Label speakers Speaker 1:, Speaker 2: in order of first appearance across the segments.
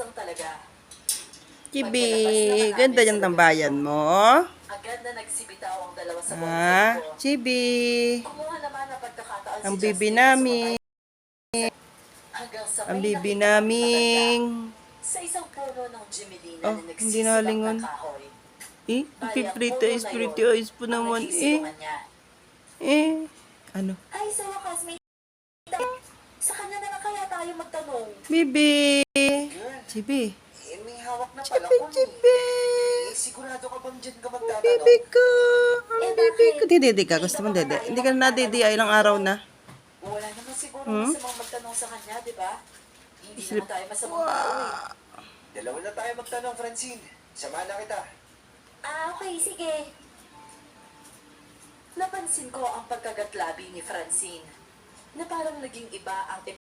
Speaker 1: lang talaga.
Speaker 2: Chibi, ganda yung tambayan mo.
Speaker 1: Agad na nagsibitaw ang dalawa sa
Speaker 2: Ah,
Speaker 1: boyfriend ko.
Speaker 2: Chibi.
Speaker 1: Kumuha naman ang pagkakataon
Speaker 2: Ang
Speaker 1: si
Speaker 2: bibi
Speaker 1: Justin
Speaker 2: namin.
Speaker 1: Hanggang sa
Speaker 2: Ang
Speaker 1: may
Speaker 2: bibi
Speaker 1: nakita ang
Speaker 2: naming.
Speaker 1: matanda Sa isang puno ng Jimelina
Speaker 2: Oh,
Speaker 1: na
Speaker 2: hindi
Speaker 1: nagsisibak
Speaker 2: nalingon.
Speaker 1: ng kahoy.
Speaker 2: Eh,
Speaker 1: puno
Speaker 2: is
Speaker 1: na
Speaker 2: pretty eyes po naman eh.
Speaker 1: niya.
Speaker 2: Eh, ano?
Speaker 1: Ay, sa wakas, may sa kanya na lang kaya tayo magtanong.
Speaker 2: Bibi. Chibi.
Speaker 3: eh, may hawak na pala
Speaker 2: Chibi,
Speaker 3: ko.
Speaker 2: chibi.
Speaker 3: Eh, sigurado ka bang dyan ka magtatanong?
Speaker 2: Bibi ko. Ang
Speaker 1: Eh,
Speaker 2: bibi
Speaker 1: bakit?
Speaker 2: ko. Dede ka. Gusto mo dede? Hindi ka na ay ilang araw na.
Speaker 1: Wala naman siguro
Speaker 2: Hmm?
Speaker 1: masamang magtanong sa kanya, di ba? Hindi naman tayo masamang tao eh.
Speaker 3: Dalawa na tayo magtanong, Francine. Samahan na kita.
Speaker 1: Ah, okay, sige. Napansin ko ang pagkagatlabi ni Francine na parang naging iba ang.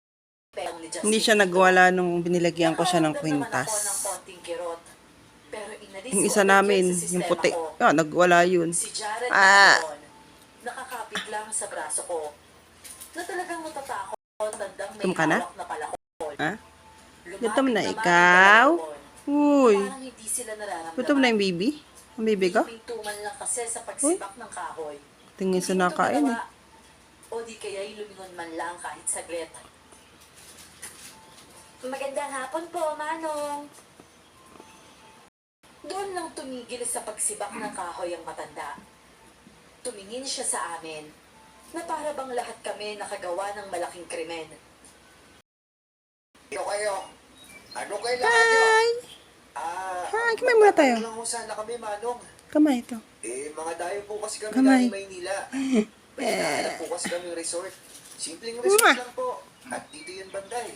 Speaker 2: Hindi siya nagwala nung binilagyan ko siya ng kwintas. Yung isa namin, yung puti. Ah, nagwala yun.
Speaker 1: Si Jared
Speaker 2: Ah.
Speaker 1: ah. nakakapit lang sa braso ko. Na talagang natatakot tandang may
Speaker 2: ka na? Ha?
Speaker 1: Lumapit
Speaker 2: Gutom na ikaw? Uy. Gutom na yung baby? Ang baby ko?
Speaker 1: Pintuman lang kasi sa pagsibak ng kahoy.
Speaker 2: Tingin sa nakain eh.
Speaker 1: O di kaya'y lumingon man lang kahit saglit. Magandang hapon po, Manong. Doon lang tumigil sa pagsibak ng kahoy ang matanda. Tumingin siya sa amin na para bang lahat kami nakagawa ng malaking krimen.
Speaker 3: Ano kayo? Ano kailangan nyo?
Speaker 2: Hi!
Speaker 3: Ah,
Speaker 2: Hi, kamay muna tayo.
Speaker 3: lang ho sana kami, Manong.
Speaker 2: Kamay ito.
Speaker 3: Eh, mga dayo po kasi kami
Speaker 2: Kamay.
Speaker 3: galing Maynila. May hinahanap po kasi kami resort. Simpleng resort
Speaker 2: Mwah!
Speaker 3: lang po. At dito yun banday.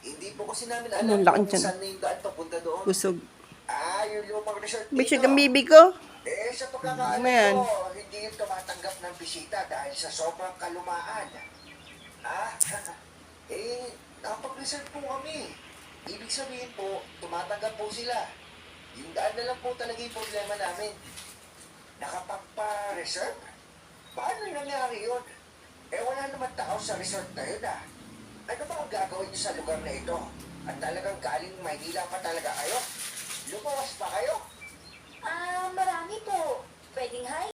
Speaker 3: Hindi po kasi namin alam
Speaker 2: laking
Speaker 3: kung
Speaker 2: tiyan.
Speaker 3: saan na yung daan papunta doon.
Speaker 2: Busog.
Speaker 3: Ah, yung lumang resort dito.
Speaker 2: Bisig ang baby ko.
Speaker 3: Eh, sa pagkakaalam
Speaker 2: Ano yan?
Speaker 3: ko, hindi yun tumatanggap ng bisita dahil sa sobrang kalumaan. Ah, eh, nakapag-reserve po kami. Ibig sabihin po, tumatanggap po sila. Yung daan na lang po talaga yung problema namin. Nakapagpa-reserve? Paano nangyari yun? Eh, wala naman tao sa resort na yun ah. Niyo sa lugar na ito? At talagang galing Maynila pa talaga kayo?